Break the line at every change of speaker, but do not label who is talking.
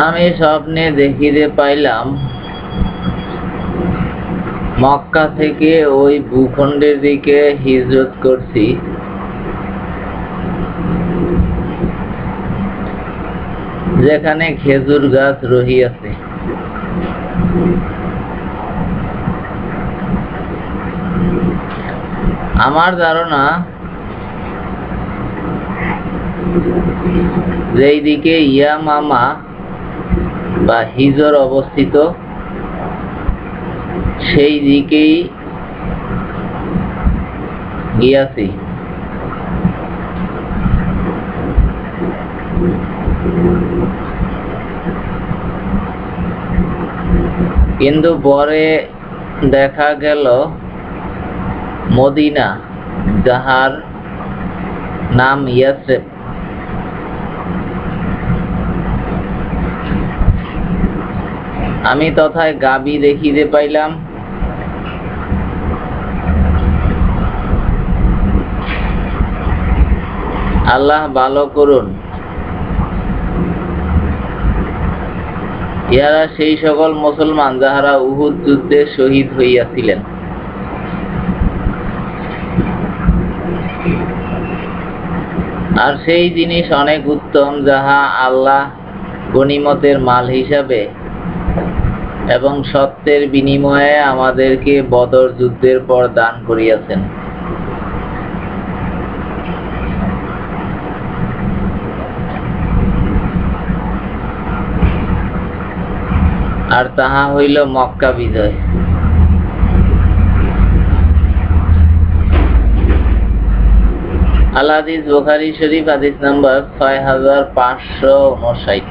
আমি স্বপ্নে দেখিতে পাইলাম, মক্কা থেকে ওই ভূখণ্ডের দিকে হিজরত করছি। যেখানে খেজুর গাছ রহিয়াছে। আমার ধারণা যেই দিকে ইয়ামামা বা হিজর অবস্থিত সেই দিকেই গিয়াছি। কিন্তু পরে দেখা গেল মদিনা, যাহার নাম ইয়াসেফ আমি তথায় গাবি দেখিতে পাইলাম। আল্লাহ ভালো করুন। ইহারা সেই সকল মুসলমান যাহারা উহুদ যুদ্ধে শহীদ হইয়াছিলেন। আর সেই জিনিস অনেক উত্তম যাহা আল্লাহ গনিমতের মাল হিসাবে এবং সত্যের বিনিময়ে আমাদেরকে বদর যুদ্ধের পর দান করিয়াছেন। আর তাহা হইল মক্কা বিজয়। আল হাদিস বোখারি শরীফ হাদিস নাম্বার ছয় হাজার পাঁচশো উনষাট